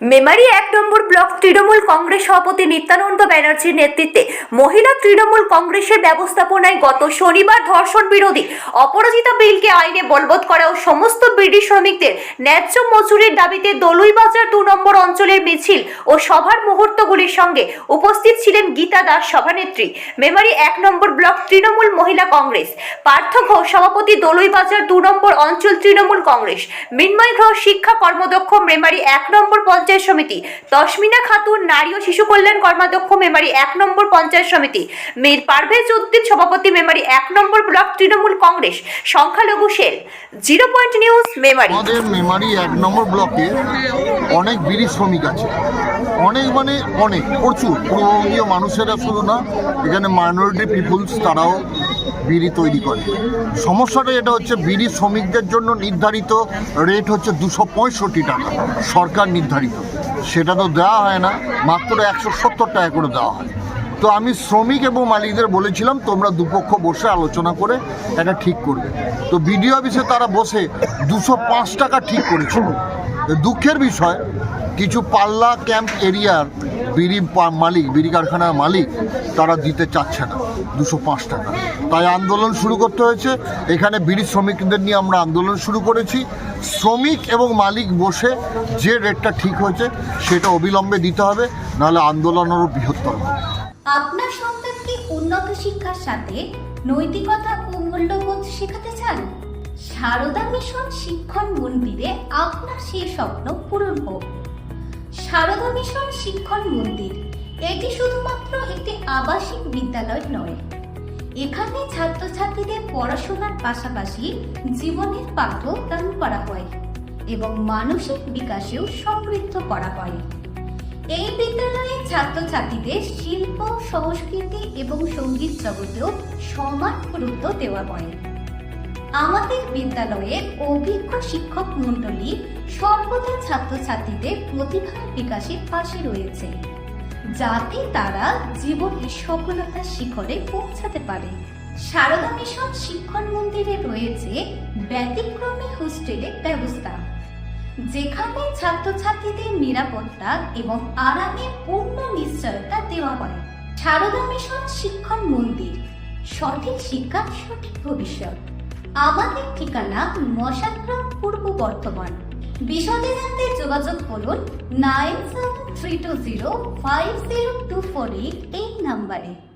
মেমারি এক নম্বর ব্লক তৃণমূল কংগ্রেস সভাপতি নিত্যানন্দ ব্যানার্জির নেতৃত্বে মহিলা তৃণমূল কংগ্রেসের ব্যবস্থাপনায় গত শনিবার ধর্ষণ বিরোধী অপরাজিতা বিলকে আইনে বলবৎ করা ও সমস্ত বিডি শ্রমিকদের ন্যায্য মজুরির দাবিতে দলুইবাজার দু নম্বর অঞ্চলের মিছিল ও সভার মুহূর্তগুলির সঙ্গে উপস্থিত ছিলেন গীতা দাস সভানেত্রী। মেমারি এক নম্বর ব্লক তৃণমূল মহিলা কংগ্রেস। পার্থ ঘোষ সভাপতি দলুইবাজার দু নম্বর অঞ্চল তৃণমূল কংগ্রেস। মৃন্ময় ঘোষ শিক্ষা কর্মদক্ষ মেমারি এক নম্বর পঞ্চায়েত সমিতি। তসমিনা খাতুন নারী ও শিশু কল্যাণ কর্মাধ্যক্ষ মেমারি এক নম্বর পঞ্চায়েত সমিতি। মীর পারভেজ উদ্দিন সভাপতি মেমারি এক নম্বর ব্লক তৃণমূল কংগ্রেস। সংখ্যালঘু cell. Zero point news Memari. আমাদের মেমারি এক নম্বর ব্লকে অনেক বিড়ি শ্রমিক আছে। অনেক মানে অনেক, প্রচুর। পূর্ববঙ্গীয় মানুষেরা শুধু না, এখানে মাইনরিটি পিপুলস তারাও বিড়ি তৈরি করে। সমস্যাটা এটা হচ্ছে, বিড়ি শ্রমিকদের জন্য নির্ধারিত রেট হচ্ছে দুশো পঁয়ষট্টি টাকা, সরকার নির্ধারিত। সেটা তো দেওয়া হয় না, মাত্র একশো সত্তর টাকা করে দেওয়া হয়। তো আমি শ্রমিক এবং মালিকদের বলেছিলাম, তোমরা দুপক্ষ বসে আলোচনা করে এটা ঠিক করবে। তো বিডিও অফিসে তারা বসে দুশো পাঁচ টাকা ঠিক করেছিল। দুঃখের বিষয়, কিছু পাল্লা ক্যাম্প এরিয়ার বিড়ি মালিক, বিড়ি কারখানার মালিক, তারা দিতে চাচ্ছে না। দুশো পাঁচ টাকা। তাই আন্দোলন শুরু করতে হয়েছে। এখানে বিড়ি শ্রমিকদের নিয়ে আমরা আন্দোলন শুরু করেছি। শ্রমিক এবং মালিক বসে যে রেটটা ঠিক হয়েছে, সেটা অবিলম্বে দিতে হবে, নাহলে আন্দোলন আরও বৃহত্তর হবে। আপনার সন্তানকে উন্নত শিক্ষার সাথে নৈতিকতা ও মূল্যবোধ শেখাতে চান? সারদা মিশন শিক্ষণ মন্দিরে আপনার সেই স্বপ্ন পূরণ হোক। সারদা মিশন শিক্ষণ মন্দির। এটি শুধুমাত্র একটি আবাসিক বিদ্যালয় নয়। এখানে ছাত্রছাত্রীদের পড়াশোনার পাশাপাশি জীবনের পাঠও দান করা হয় এবং মানসিক বিকাশেও সমৃদ্ধ করা হয়। এই বিদ্যালয়ের ছাত্রছাত্রীদের শিল্প, সংস্কৃতি এবং সংগীত জগতেও সমান গুরুত্ব দেওয়া হয়। আমাদের বিদ্যালয়ের অভিজ্ঞ শিক্ষক মণ্ডলী সর্বদা ছাত্রছাত্রীদের প্রতিভার বিকাশের পাশে রয়েছে, যাতে তারা জীবনের সফলতার শিখরে পৌঁছাতে পারে। সারদা মিশন শিক্ষণ মন্দিরে রয়েছে ব্যতিক্রমী হোস্টেলের ব্যবস্থা, যেখানে ছাত্রছাত্রীদের নিরাপত্তা এবং আরামে পূর্ণ নিশ্চয়তা দেওয়া হয়। সারদা মিশন শিক্ষণ মন্দির, সঠিক শিক্ষা সঠিক ভবিষ্যৎ। আমাদের ঠিকানা মশাগ্রাম পূর্ব বর্ধমান। বিশদে জানতে যোগাযোগ করুন nine seven three two zero five zero two four eight এই নাম্বারে।